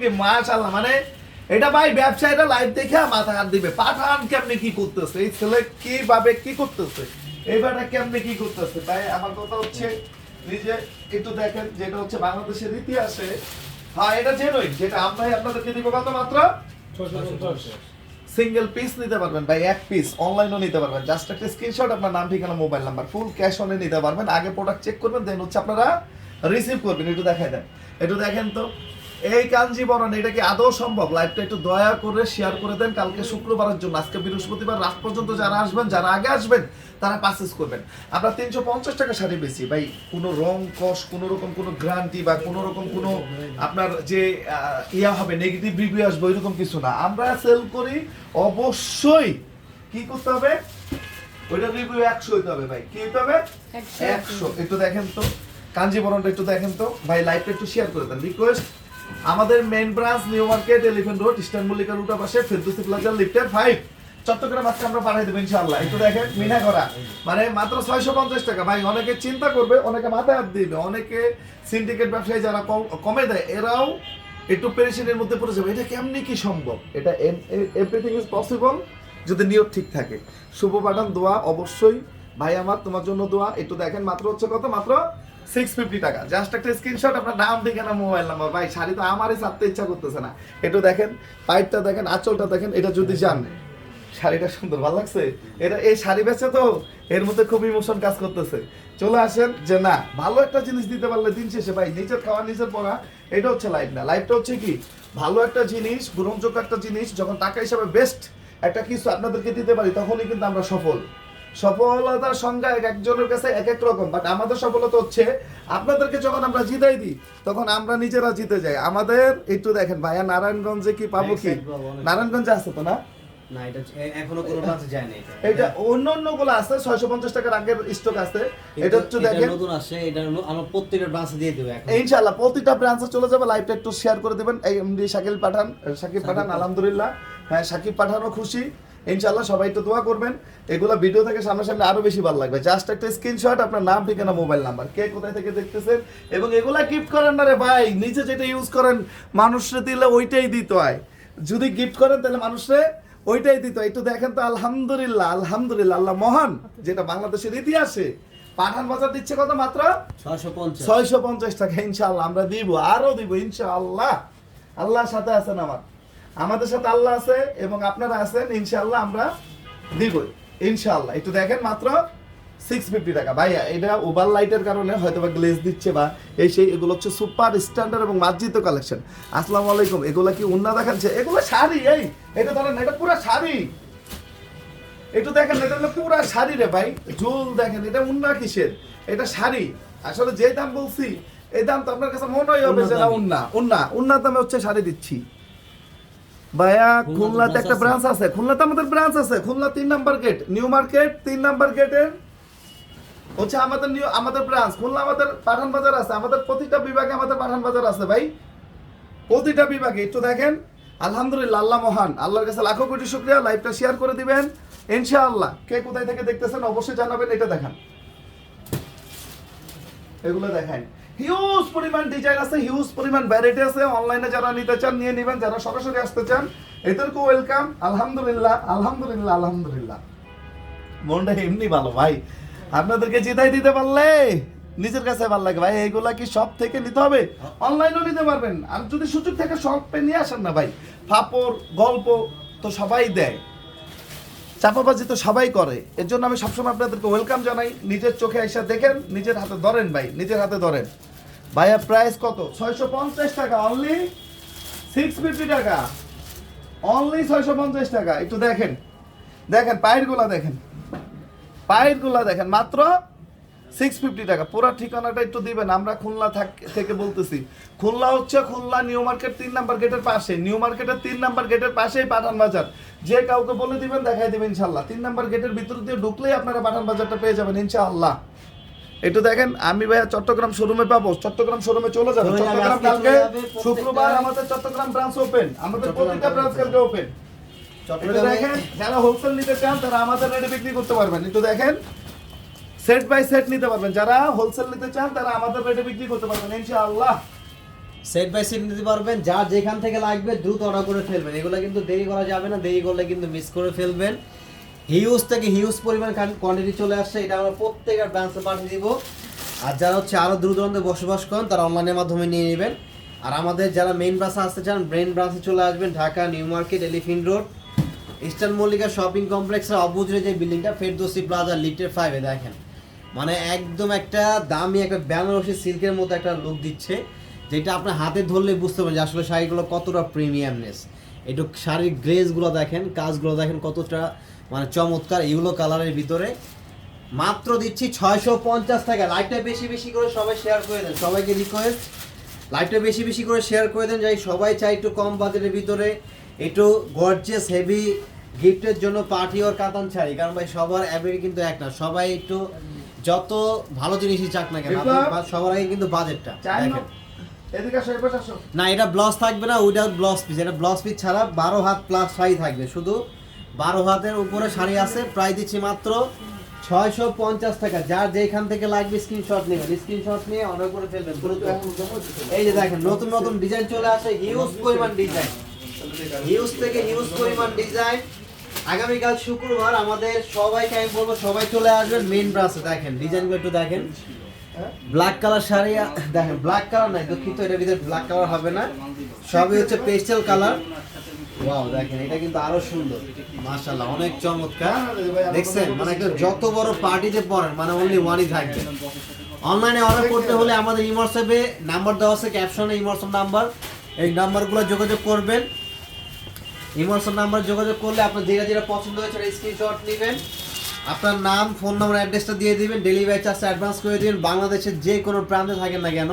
কি মাশাআল্লাহ মানে এটা ভাই লাইভ দেখে মাথা হাত দিবে। পাঠান কেমনে কি করতেছে? এই ছেলে কি করতেছে? এইবারটা কেমনে কি করতেছে? আমার কথা হচ্ছে নিজে একটু দেখেন, যেটা হচ্ছে বাংলাদেশের ইতিহাসে হ্যাঁ এটা জেনুইন যেটা আপনাদেরকে দিব কত সিঙ্গেল পিস নিতে পারবেন ভাই, এক পিস অনলাইনও নিতে পারবেন। জাস্ট একটা স্ক্রিনশট আপনার নাম, ঠিকানা মোবাইল নাম্বার ফুল ক্যাশ অনে নিতে পারবেন। আগে প্রোডাক্ট চেক করবেন দেন হচ্ছে আপনারা রিসিভ করবেন। একটু দেখাই দেন। একটু দেখেন তো। এই কাঞ্জিবরণ এটা কি আদৌ সম্ভব? লাইভটা একটু দয়া করে শেয়ার করে দেন কালকে শুক্রবারের জন্য। আজকে বৃহস্পতিবার রাত পর্যন্ত যারা আসবেন যারা আগে আসবেন তারা পাসেস করবেন। আমরা তিনশো পঞ্চাশ টাকা শাড়ি বেশি ভাই কোনো রং কস কোনো রকম কোনো গ্রান্টি বা কোনো রকম কোনো আপনার যে ইয়া হবে নেগেটিভ রিভিউ আসবে ওইরকম কিছু না। আমরা সেল করি অবশ্যই কি করতে হবে? ওইটা রিভিউ একশো হইতে হবে ভাই। কি হইতে হবে? একশো। একশো। একটু দেখেন তো। কাঞ্জিবরণটা একটু দেখেন তো। ভাই লাইভটা একটু শেয়ার করে দেন। রিকোয়েস্ট আমাদের main branch New Market Elephant Road Eastern Mallika রুটা পাশে ফেরদৌসি প্লাজা লিফটের ফাইভ চট্টগ্রাম আজকে আমরা একটু দেখেন মিনা করা মানে মাত্র ছয়শো পঞ্চাশ টাকা। ভাই, অনেকে চিন্তা করবে, অনেকে মাথায় হাত দিবে, অনেকে সিন্ডিকেট ব্যবসায়ী যারা কমে দেয়, এরাও একটু পেরেশানের মধ্যে পড়ে যাবে। এটা কেমনি কি সম্ভব? এটা এভরিথিং ইজ পসিবল যদি নিয়ত ঠিক থাকে। শুভ পাঠান, দোয়া অবশ্যই। ভাই আমার, তোমার জন্য দোয়া। একটু দেখেন, মাত্র হচ্ছে কত? মাত্র সিক্স ফিফটি টাকা। জাস্ট একটা স্ক্রিনশট আপনার নাম ঠিকানা মোবাইল নাম্বার ভাই শাড়ি তো আমারই ছাড়তে ইচ্ছা করতেছে না। একটু দেখেন পাইপটা দেখেন আঁচলটা দেখেন এটা যদি যান শাড়িটা সুন্দর ভালো লাগছে? এটা এই শাড়ি বেচে তো এর মধ্যে খুব ইমোশন কাজ করতেছে। চলে আসেন যে না ভালো একটা জিনিস দিতে পারলে দিন শেষে ভাই নিজের খাওয়া নিজের পড়া এটা হচ্ছে লাইফ না। লাইফটা হচ্ছে কি? ভালো একটা জিনিস গ্রহণযোগ্য একটা জিনিস যখন টাকা হিসাবে বেস্ট একটা কিছু আপনাদেরকে দিতে পারি তখনই কিন্তু আমরা সফল। সফলতার সংজ্ঞা এক একজনের কাছে এক এক রকম বাট আমাদের সফলতা হচ্ছে আপনাদেরকে যখন আমরা জিতাই দিই তখন আমরা নিজেরা জিতে যাই। আমাদের একটু দেখেন ভাইয়া নারায়ণগঞ্জে কি পাবো কি। নারায়ণগঞ্জে আছে তো না? না এটা এ- এখনও কোনো ব্রাঞ্চে যায় না এটা। এটা অন্য অন্যগুলো আছে ছয়শো পঞ্চাশ টাকার আগের স্টক আছে। এটা হচ্ছে দেখেন নতুন আসছে এটা আমরা প্রত্যেকের ব্রাঞ্চে দিয়ে দেবো এখন। প্রতিটা ব্রাঞ্চে চলে যাবে লাইভটা একটু শেয়ার করে দিবেন। এই এমডি শাকিল পাঠান শাকিব পাঠান। আলহামদুলিল্লাহ। হ্যাঁ শাকিব পাঠানও খুশি। ইনশাআল্লাহ সবাই একটু দোয়া করবেন। এগুলো ভিডিও থেকে সামনাসামনি আরও বেশি ভালো লাগবে। জাস্ট একটা স্ক্রিনশট আপনার নাম ঠিকানা মোবাইল নাম্বার কে কোথায় থেকে দেখতেছেন? এবং এগুলা গিফট করেন না রে ভাই নিজে যেটা ইউজ করেন মানুষরে দিলে ওইটাই দিতে হয়। যদি গিফট করেন তাহলে মানুষরে ওইটাই দিত একটু দেখেন তো আলহামদুলিল্লাহ আলহামদুলিল্লাহ আল্লাহ মহান যেটা বাংলাদেশের ইতিহাসে পাঠান বাজার দিচ্ছে কত মাত্র? ছয়শো পঞ্চাশ। ছয়শো পঞ্চাশ টাকা ইনশাল্লাহ আমরা দিব আরও দিব ইনশাআল্লাহ। আল্লাহর সাথে আছেন আমার। আমাদের সাথে আল্লাহ আছে এবং আপনারা আছেন ইনশাআল্লাহ আমরা দিব ইনশাআল্লাহ। একটু দেখেন মাত্র সিক্স ফিফটি টাকা। ভাইয়া এটা ওভার লাইটের কারণে হয়তো বা গ্লেজ দিচ্ছে বা এই সেই এগুলো হচ্ছে সুপার স্ট্যান্ডার্ড এবং মার্জিত কালেকশন আসসালামু আলাইকুম। এগুলো কি উন্না দেখাচ্ছে? এগুলো শাড়ি এই এটা ধরেন এটা পুরো শাড়ি। একটু দেখেন এটা হলো পুরা শাড়ি রে ভাই। ঝুল দেখেন এটা উন্না কিসের? এটা শাড়ি। আসলে যে দাম বলছি এই দাম তো আপনার কাছে মনে হয় হবে যে উন্না। উন্না উন্নার দামে হচ্ছে শাড়ি দিচ্ছি। ভাইয়া খুলনাতে একটা ব্রাঞ্চ আছে। খুলনাতে আমাদের ব্রাঞ্চ আছে। খুলনা তিন নাম্বার গেট নিউ মার্কেট তিন নাম্বার গেটের হচ্ছে আমাদের নিউ আমাদের ব্রাঞ্চ খুলনা আমাদের পাঠান বাজার আছে। আমাদের প্রতিটা বিভাগে আমাদের পাঠান বাজার আছে ভাই। প্রতিটা বিভাগে একটু দেখেন। আলহামদুলিল্লাহ আল্লাহ মহান। আল্লাহর কাছে লাখো কোটি শুক্রিয়া। লাইভটা শেয়ার করে দিবেন। ইনশাআল্লাহ কে কোথায় থেকে দেখতেছেন অবশ্যই জানাবেন এটা দেখান। এগুলো দেখান হিউজ পরিমাণ ডিজাইন আছে হিউজ পরিমাণ ভ্যারাইটি আছে। অনলাইনে যারা নিতে চান, নিয়ে নেবেন, যারা সরাসরি আসতে চান এদেরকে ওয়েলকাম আলহামদুলিল্লাহ আলহামদুলিল্লাহ আলহামদুলিল্লাহ। মনটা এমনি ভালো, ভাই। আপনাদেরকে জিতাই দিতে পারলে নিজের কাছে ভালো লাগে, ভাই। এইগুলা কি সব থেকে নিতে হবে? অনলাইনেও নিতে পারবেন। আর যদি সুযোগ থেকে শপে নিয়ে আসেন না, ভাই। ফাপড়, গল্প তো সবাই দেয়। চাপাবাজি তো সবাই করে। এর জন্য আমি সবসময় আপনাদেরকে ওয়েলকাম জানাই। নিজের চোখে এসে দেখেন, নিজের হাতে ধরেন, ভাই। নিজের হাতে ধরেন। ভাইয়া প্রাইস কত? ছয়শো পঞ্চাশ টাকা অনলি সিক্স ফিফটি টাকা। অনলি ছয়শো পঞ্চাশ টাকা। একটু দেখেন। দেখেন পায়েরগুলা দেখেন। পায়েরগুলা দেখেন, মাত্র সিক্স ফিফটি টাকা। পুরো ঠিকানাটা একটু দিবেন, আমরা খুলনা থেকে বলতেছি। খুলনা হচ্ছে খুলনা নিউ মার্কেট, তিন নাম্বার গেটের পাশে। নিউ মার্কেটের তিন নাম্বার গেটের পাশেই পাঠান বাজার। যে কাউকে বলে দিবেন, দেখাই দিবেন ইনশাল্লাহ তিন নাম্বার গেটের ভিতর দিয়ে ঢুকলেই আপনারা পাঠান বাজারটা পেয়ে যাবেন, ইনশাআল্লাহ। একটু দেখেন আমি ভাইয়া চট্টগ্রাম শোরুমে পাবো চট্টগ্রাম শোরুমে চলে যাবে। চট্টগ্রাম কালকে শুক্রবার আমাদের চট্টগ্রাম ব্রাঞ্চ ওপেন আমাদের প্রতিটা ব্রাঞ্চ কালকে ওপেন দেখেন যারা হোলসেল নিতে চান তারা আমাদের রেটে বিক্রি করতে পারবেন। একটু দেখেন সেট বাই সেট নিতে পারবেন। যারা হোলসেল নিতে চান তারা আমাদের রেটে বিক্রি করতে পারবেন ইনশাআল্লাহ। সেট বাই সেট নিতে পারবেন যার যেখান থেকে লাগবে দ্রুত অর্ডার করে ফেলবেন। এগুলো কিন্তু দেরি করা যাবে না দেরি করলে কিন্তু মিস করে ফেলবেন। হিউজ থেকে হিউজ পরিমাণ কোয়ান্টিটি চলে আসছে। এটা আমরা প্রত্যেকের ব্রাঞ্চে পাঠিয়ে দিব। আর যারা হচ্ছে আরও দূর দূরান্তে বসবাস করেন, তারা অনলাইনের মাধ্যমে নিয়ে নেবেন। আর আমাদের যারা মেইন ব্রাঞ্চে আসতে চান ব্রেন ব্রাঞ্চে চলে আসবেন, Dhaka, New Market Elephant Road Eastern Mallika shopping কমপ্লেক্সের অবুজরে যে বিল্ডিংটা ফেরদোসি প্লাজা লিটার ফাইভে দেখেন। মানে একদম একটা দামি একটা বেনারসি সিল্কের মতো একটা লুক দিচ্ছে, যেটা আপনার হাতে ধরলে বুঝতে পারবেন যে আসলে শাড়িগুলো কতটা প্রিমিয়ামনেস একটু শাড়ির গ্লেজগুলো দেখেন, কাজগুলো দেখেন কতটা মানে চমৎকার ইউলো কালারের ভিতরে। মাত্র দিচ্ছি ছয়শো পঞ্চাশ টাকা। লাইভটা বেশি বেশি করে সবাই শেয়ার করে দেন। সবাইকে রিকোয়েস্ট লাইভটা বেশি বেশি করে শেয়ার করে দেন। যাই সবাই চাই একটু কম বাজেটের ভিতরে একটু গর্জিয়াস হেভি গিফটের জন্য পার্টি ওর কাতান শাড়ি। কারণ ভাই সবার অ্যাভেরি কিন্তু এক না। সবাই একটু যত ভালো জিনিসই চাক না কেন সবার আগে কিন্তু বাজেটটা না। এটা ব্লাউজ থাকবে না ওইটা ব্লাউজ পিস এটা ব্লাউজ পিস ছাড়া বারো হাত প্লাস শাড়ি থাকবে। শুধু বারো হাতের উপরে শাড়ি আছে প্রায় দিচ্ছি মাত্র ছয়শো পঞ্চাশ টাকা। যার যেখান থেকে লাগবে স্ক্রিনশট নেবেন। স্ক্রিনশট নিয়ে অর্ডার করে ফেলবেন। এই যে দেখেন, নতুন নতুন ডিজাইন চলে আসে হিউজ পরিমাণ ডিজাইন হিউজ থেকে হিউজ পরিমাণ ডিজাইন আগামীকাল শুক্রবার আমাদের সবাইকে আমি বলব, সবাই চলে আসবেন মেইন ব্রাঞ্চে দেখেন ডিজাইনগুলো একটু দেখেন। ব্ল্যাক কালার শাড়ি, দেখেন ব্ল্যাক কালার নাই, দুঃখিত, এটার ভিতরে ব্ল্যাক কালার হবে না। সবই হচ্ছে পেস্টেল কালার এটা কিন্তু আরও সুন্দর। মাশাআল্লাহ, অনেক চমৎকার। দেখছেন মানে একটা যত বড় পার্টিতে পড়েন মানে অনলি ওয়ানই থাকবে। অনলাইনে অর্ডার করতে হলে আমাদের ইমোটসঅ্যাপে নাম্বার দেওয়া আছে ক্যাপশনে ইমোটসঅ্যাপ নাম্বার এই নাম্বারগুলো যোগাযোগ করবেন। ইমোটসঅ্যাপ নাম্বার যোগাযোগ করলে আপনার যেটা যেটা পছন্দ হয়েছে স্ক্রিনশট নেবেন। আপনার নাম ফোন নাম্বার অ্যাড্রেসটা দিয়ে দিবেন। ডেলিভারি চার্জটা অ্যাডভান্স করে দিবেন। বাংলাদেশের যে কোনো প্রান্তে থাকেন না কেন,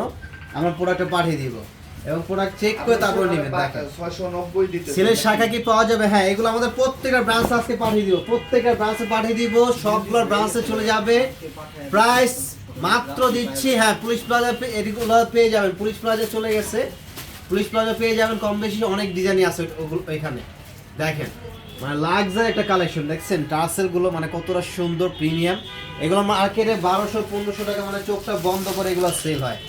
আমরা প্রোডাক্টটা পাঠিয়ে দিব। এবং প্রোডাক্ট চেক করে তারপরে নেবেন দিতে শাখা কি পাওয়া যাবে? হ্যাঁ এগুলো আমাদের প্রত্যেকটা ব্রাঞ্চ আজকে পাঠিয়ে দিব। প্রত্যেকটা ব্রাঞ্চে পাঠিয়ে দিব সবগুলো ব্রাঞ্চে চলে যাবে। প্রাইস মাত্র দিচ্ছি। হ্যাঁ পুলিশ প্লাজা এগুলো পেয়ে যাবেন। পুলিশ প্লাজা চলে গেছে। পুলিশ প্লাজা পেয়ে যাবেন। কম বেশি অনেক ডিজাইনই আছে ওগুলো এখানে। দেখেন মানে লাক্সারি একটা কালেকশন দেখছেন? টার্সেলগুলো মানে কতটা সুন্দর প্রিমিয়াম এগুলো মার্কেটে বারোশো পনেরোশো টাকা মানে চোখটা বন্ধ করে এগুলো সেল হয়।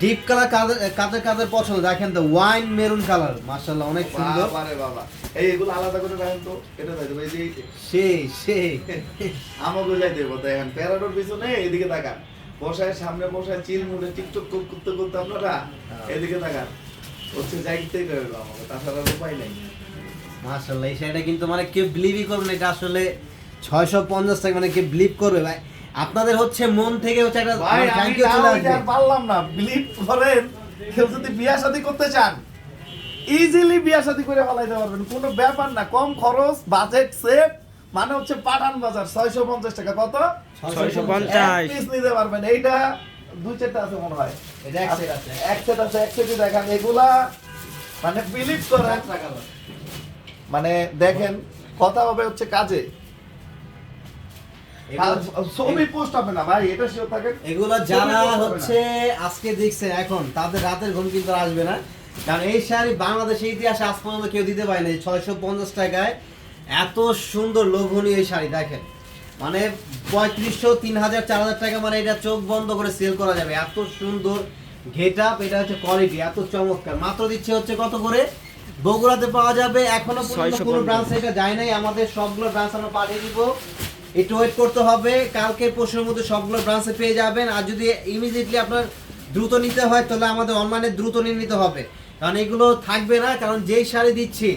ডিপ কালার কাদের কাদের পছন্দ? দেখেন তো ওয়াইন মেরুন কালার মাশাআল্লাহ অনেক সুন্দর। বাবা বাবা। এই এগুলো আলাদা করে রাখেন তো এটা তাই দেবো এই যে এই- সেই সেই। আমাকে যাই দেবো দেখেন প্যারাডোর পিছনে এদিকে তাকান। বসায় সামনে বসায় চিল মুড়ে টিকটক কর- করতে করতে আপনারা এদিকে তাকান। হচ্ছে যাইতেই করবে আমাকে তাছাড়া উপায় নাই। মাশাআল্লাহ এই শাড়িটা কিন্তু মানে কেউ বিলিভই করবে না এটা আসলে ছয়শো পঞ্চাশ টাকা মানে কেউ বিলিভ করবে ভাই। আপনাদের হচ্ছে মন থেকে হচ্ছে একটা ভাই আমি থ্যাংক ইউ তাও চলে আর পারলাম না। বিলিভ করেন কেউ যদি বিয়া শাদী করতে চান ইজিলি বিয়া শাদী করে ফেলাইতে পারবেন। কোনো ব্যাপার না কম খরচ বাজেট সেফ মানে হচ্ছে পাঠান বাজার ছয়শো পঞ্চাশ টাকা কত? ছয়শো এক পঞ্চাশ piece নিতে পারবেন। এইটা দুই চারটা আছে মনে হয়। এটা এক set আছে। এক সেট আছে এক সেটই দেখান। এগুলা মানে বিলিভ করেন। মানে দেখেন কথা হবে হচ্ছে কাজে। ছবি পোস্ট হবে না ভাই এটা শিওর থাকেন এগুলো যারা হচ্ছে আজকে দেখছে এখন তাদের রাতের ঘুম কিন্তু আসবে না। কারণ এই শাড়ি বাংলাদেশের ইতিহাসে আজ পর্যন্ত কেউ দিতে পারে ছয়শো পঞ্চাশ টাকায় এত সুন্দর লোভনীয় এই শাড়ি দেখেন। মানে পঁয়ত্রিশশো তিন হাজার চার হাজার টাকা মানে এটা চোখ বন্ধ করে সেল করা যাবে। এত সুন্দর গেট আপ এটা হচ্ছে কোয়ালিটি এত চমৎকার। মাত্র দিচ্ছে হচ্ছে কত করে? বগুড়াতে পাওয়া যাবে। এখনও পর্যন্ত কোনো 650 ব্রাঞ্চে এটা যায় নাই। আমাদের সবগুলো ব্রাঞ্চ আমরা পাঠিয়ে দিব। একটু ওয়েট করতে হবে। কালকে পরশুর মধ্যে সবগুলো ব্রাঞ্চে পেয়ে যাবেন। আর যদি ইমিডিয়েটলি আপনার দ্রুত নিতে হয়, তাহলে আমাদের অনলাইনে দ্রুত নিয়ে নিতে হবে। কারণ এগুলো থাকবে না, কারণ যেই শাড়ি দিচ্ছি,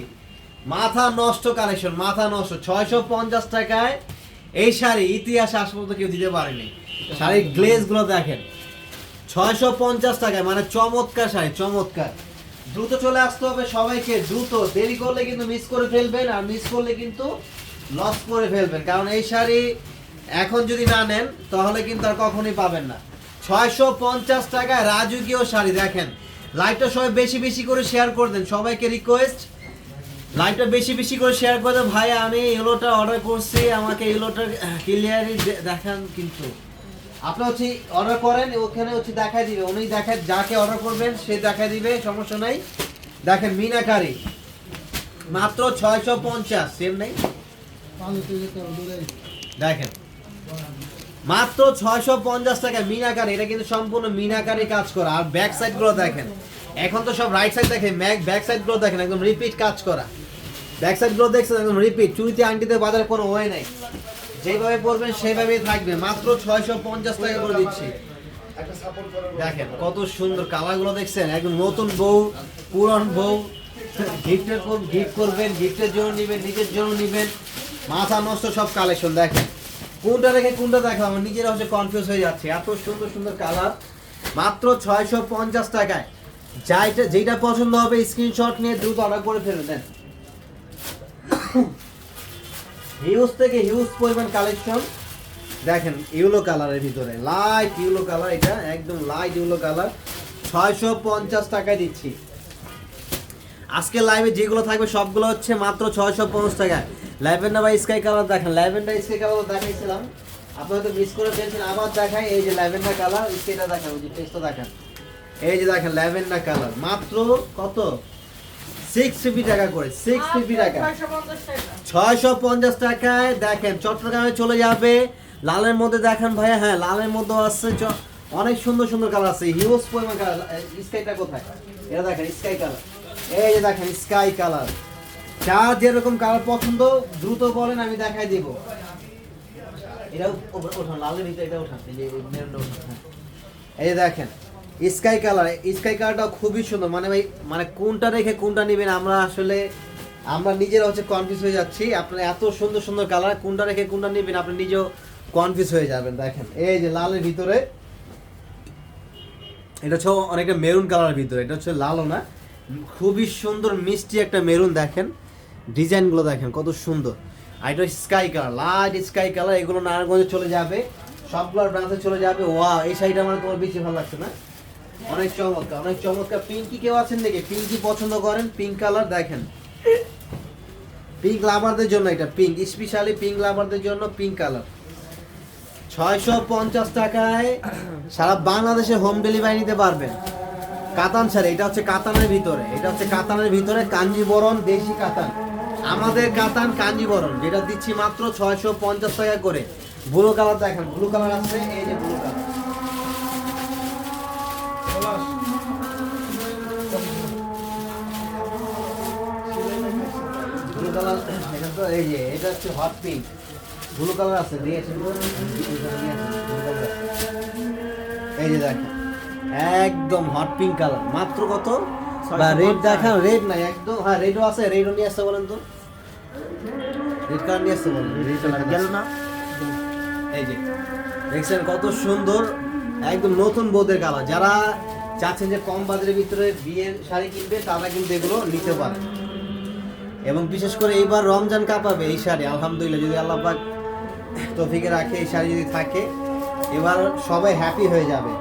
মাথা নষ্ট কালেকশন মাথা নষ্ট। ছয়শো পঞ্চাশ টাকায় এই শাড়ি ইতিহাসে আজ পর্যন্ত কেউ দিতে পারেনি। শাড়ির গ্লেজগুলো দেখেন। ছয়শো পঞ্চাশ টাকায় মানে চমৎকার শাড়ি, চমৎকার। দ্রুত চলে আসতে হবে সবাইকে, দ্রুত। দেরি করলে কিন্তু মিস করে ফেলবেন, আর মিস করলে কিন্তু লস করে ফেলবেন। কারণ এই শাড়ি এখন যদি না নেন, তাহলে কিন্তু আর কখনোই পাবেন না। ছয়শো পঞ্চাশ টাকায় রাজকীয় শাড়ি, দেখেন। লাইভটা সবাই বেশি বেশি করে শেয়ার করে দেন। সবাইকে রিকোয়েস্ট লাইভটা বেশি বেশি করে শেয়ার করে দেন। ভাই, আমি এলোটা অর্ডার করছি, আমাকে এলোটা ক্লিয়ারই দেখান কিন্তু। আপনি হচ্ছে অর্ডার করেন, ওখানে হচ্ছে দেখাই দিবে। উনি দেখায় যাকে অর্ডার করবেন, সে দেখাই দিবে, সমস্যা নাই। দেখেন, মিনাকারি। মাত্র ছয়শো পঞ্চাশ সেম নেই? দেখেন। মাত্র ছয়শো পঞ্চাশ টাকা মিনাকারি, এটা কিন্তু সম্পূর্ণ মিনাকারি কাজ করা। আর ব্যাক সাইডগুলো দেখেন, এখন তো সব রাইট সাইড দেখেন ব্যাক সাইডগুলো দেখেন, একদম রিপিট কাজ করা। ব্যাক সাইডগুলো দেখছেন, একদম রিপিট চুরিতে, আংটিতে বাজারে কোনো ওয়ে নাই। যেভাবে পড়বেন সেভাবেই থাকবে। মাত্র ছয়শো পঞ্চাশ টাকা করে দিচ্ছি। দেখেন, কত সুন্দর কালারগুলো দেখছেন, একদম নতুন বউ, পুরন বউ। গিফটের গিফট করবেন গিফটের জন্য নেবেন, নিজের জন্য নেবেন। মাথা নষ্ট সব কালেকশন দেখেন। কোনটা রেখে কোনটা দেখা আমার নিজেরা হচ্ছে কনফিউজ হয়ে যাচ্ছে। এত সুন্দর সুন্দর কালার মাত্র ছয়শো পঞ্চাশ টাকায়। যাইটা যেটা পছন্দ হবে স্ক্রিনশট নিয়ে দ্রুত অর্ডার করে ফেলে দেন। হিউজ থেকে হিউজ পরিমাণ কালেকশন দেখেন ইউলো কালারের ভিতরে। লাইট ইউলো কালার এটা, একদম লাইট ইউলো কালার ছয়শো পঞ্চাশ টাকায় দিচ্ছি। আজকে লাইভে যেগুলো থাকবে, সবগুলো হচ্ছে মাত্র ছয়শো পঞ্চাশ টাকায়। ল্যাভেন্ডার বা স্কাই কালার দেখেন ল্যাভেন্ডার স্কাই কালার দেখাইছিলাম। আপনারা তো মিস করে ফেলছেন আবার দেখাই এই যে ল্যাভেন্ডার কালার স্কাইটা দেখেন ওই যে টেস্টটা দেখেন। এই যে দেখেন ল্যাভেন্ডার কালার মাত্র কত? সিক্স ফিফটি টাকা করে সিক্স ফিফটি টাকা। ছয়শো পঞ্চাশ টাকায় দেখেন চট্টগ্রামে চলে যাবে। লালের মধ্যে দেখেন ভাইয়া হ্যাঁ লালের মধ্যে আছে চ- অনেক সুন্দর সুন্দর কালার আছে। হিউজ পরিমাণ কালার স্কাইটা কোথায়? এটা দেখেন স্কাই কালার এই যে দেখেন স্কাই কালার যার যেরকম কালার পছন্দ, দ্রুত বলেন, আমি দেখাই দিব। এটা এই যে হ্যাঁ। যে দেখেন, স্কাই কালার, স্কাই কালারটা খুবই সুন্দর। মানে ভাই মানে কোনটা রেখে কোনটা নেবেন, আমরা আসলে, আমরা নিজেরা হচ্ছে কনফিউজ হয়ে যাচ্ছি। আপনার এত সুন্দর সুন্দর কালার, কোনটা রেখে কোনটা নেবেন, আপনি নিজেও কনফিউজ হয়ে যাবেন, দেখেন। এই যে লালের ভিতরে, এটা হচ্ছে অনেকটা মেরুন কালারের ভিতরে, এটা হচ্ছে লালও না। খুবই সুন্দর, মিষ্টি একটা মেরুন, দেখেন। ডিজাইনগুলো দেখেন, কত সুন্দর। আর এটা sky colour light sky colour এগুলো নারায়ণগঞ্জে চলে যাবে। সবগুলোর ব্রাঞ্চে চলে যাবে। ওয়া এই শাড়িটা আমার তোমার বেশি ভালো লাগছে না? অনেক চমৎকার অনেক চমৎকার। পিঙ্কি কেউ আছেন দেখে পিঙ্কি পছন্দ করেন? পিঙ্ক কালার দেখেন। পিঙ্ক লাভারদের জন্য এটা পিঙ্ক স্পেশালি পিঙ্ক লাভারদের জন্য পিঙ্ক কালার ছয়শো পঞ্চাশ টাকায় সারা বাংলাদেশে হোম ডেলিভারি নিতে পারবেন। কাতান শাড়ি, এটা হচ্ছে কাতানের ভিতরে, এটা হচ্ছে কাতানের ভিতরে, কাঞ্জিবরণ দেশি কাতান। আমাদের কাতান কাঞ্জিবরণ, যেটা দিচ্ছি মাত্র ছয়শো পঞ্চাশ টাকা করে। ব্লু কালার দেখেন, ব্লু কালার আছে, এই যে ব্লু কালার। ব্লু কালার তো এই যে, এটা হচ্ছে হট পিঙ্ক ব্লু কালার আছে। এই যে দেখেন, একদম হট পিঙ্ক কালার। মাত্র কত? বা রেড দেখান রেড নাই একদম হ্যাঁ রেডও আছে রেডও নিয়ে আসতে বলেন তো। রেড কালার নিয়ে আসতে বলেন? রেড কালার গেল না? এই যে দেখছেন কত সুন্দর একদম নতুন বোধের কালার। যারা চাচ্ছেন যে কম বাজারের ভিতরে বিয়ের শাড়ি কিনবে তারা কিন্তু এগুলো নিতে পারে। এবং বিশেষ করে এইবার রমজান কাঁপাবে এই শাড়ি আলহামদুলিল্লাহ যদি আল্লাহ পাক তৌফিকে রাখে এই শাড়ি যদি থাকে এবার সবাই হ্যাপি হয়ে যাবে।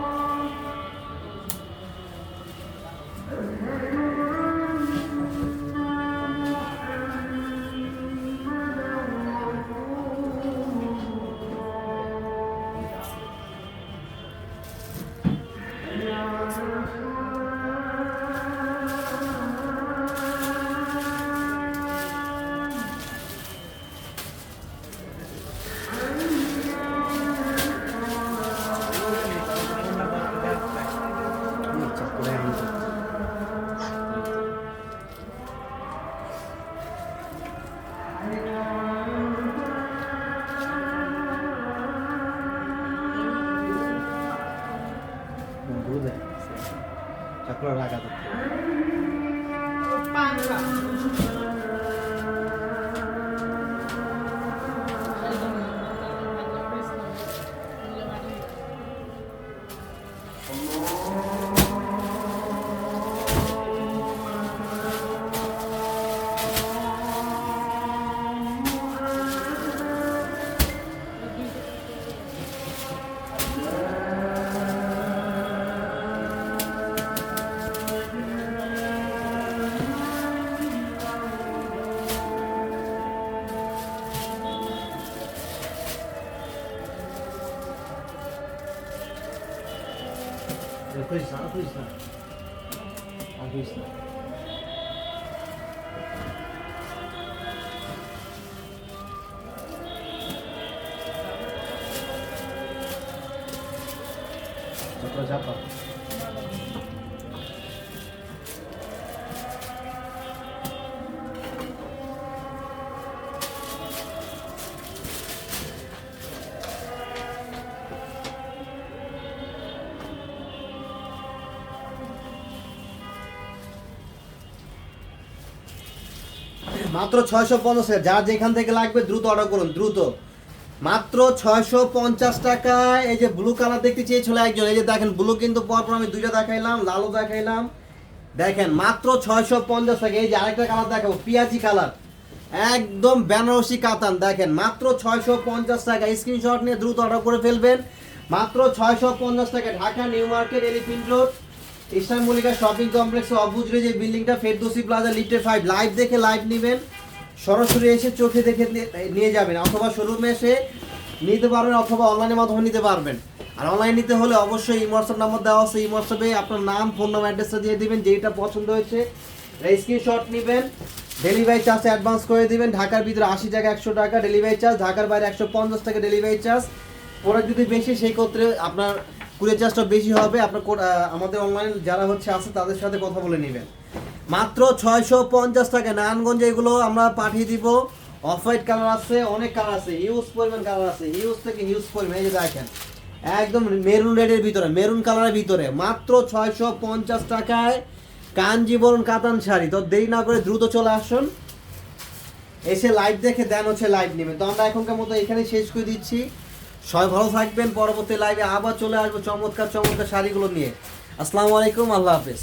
খুঁজিস না খুঁজিস না আর খুঁজিস না মাত্র ছয়শো পঞ্চাশ টাকা। যার যেখান থেকে লাগবে দ্রুত অর্ডার করুন, দ্রুত। মাত্র ছয়শো পঞ্চাশ টাকায় এই যে ব্লু কালার দেখতে চেয়েছিল একজন। এই যে দেখেন ব্লু কিন্তু পরপর আমি দুইটা দেখাইলাম, লালও দেখাইলাম। দেখেন, মাত্র ছয়শো পঞ্চাশ টাকা। এই যে আরেকটা কালার দেখাবো, পিয়াজি কালার একদম বেনারসি কাতান। দেখেন, মাত্র ছয়শো পঞ্চাশ টাকা। স্ক্রিনশট নিয়ে দ্রুত অর্ডার করে ফেলবেন। মাত্র ছয়শো পঞ্চাশ টাকা। Dhaka New Market Elephant Road. Eastern Mallika shopping complex অবুজরে যে বিল্ডিংটা ফেরদোসি প্লাজা লিফটের ফাইভ লাইভ দেখে লাইভ নেবেন। সরাসরি এসে চোখে দেখে নিয়ে- যাবেন। অথবা শোরুমে এসে নিতে পারবেন অথবা অনলাইনের মাধ্যমে নিতে পারবেন। আর অনলাইন নিতে হলে অবশ্যই ইমোয়াটসঅ্যাপ নাম্বার দেওয়া আছে। ইমোয়াটসঅ্যাপে আপনার নাম ফোন নাম্বার অ্যাড্রেসটা দিয়ে দিবেন। যেটা পছন্দ হয়েছে স্ক্রিনশট নেবেন। ডেলিভারি চার্জ অ্যাডভান্স করে দেবেন। ঢাকার ভিতরে আশি টাকা, একশো টাকা ডেলিভারি চার্জ ঢাকার বাইরে একশো পঞ্চাশ টাকা ডেলিভারি চার্জ প্রোডাক্ট যদি বেশি, সেই ক্ষেত্রে আপনার কুরিয়ার চার্জটা বেশি হবে, আপনার আমাদের অনলাইন যারা হচ্ছে আছে, তাদের সাথে কথা বলে নেবেন। মাত্র ছয়শো পঞ্চাশ টাকা। নারায়ণগঞ্জে এগুলো আমরা পাঠিয়ে দিব। অফ হোয়াইট কালার আছে, অনেক কালার আছে। হিউজ পরিমাণ কালার আছে। হিউজ থেকে হিউজ পরিমাণ, এই যে দেখেন, একদম মেরুন রেডের ভিতরে মেরুন কালারের ভিতরে। মাত্র ছয়শো পঞ্চাশ টাকায় কাঞ্জিবরণ কাতান শাড়ি। তো দেরি না করে দ্রুত চলে আসুন। এসে লাইভ দেখে দেন হচ্ছে লাইভ নেবে তো আমরা এখনকার মতো এখানে শেষ করে দিচ্ছি। সবাই ভালো থাকবেন, পরবর্তী লাইভে আবার চলে আসব চমৎকার চমৎকার শাড়িগুলো নিয়ে। আসসালামু আলাইকুম, আল্লাহ হাফেজ।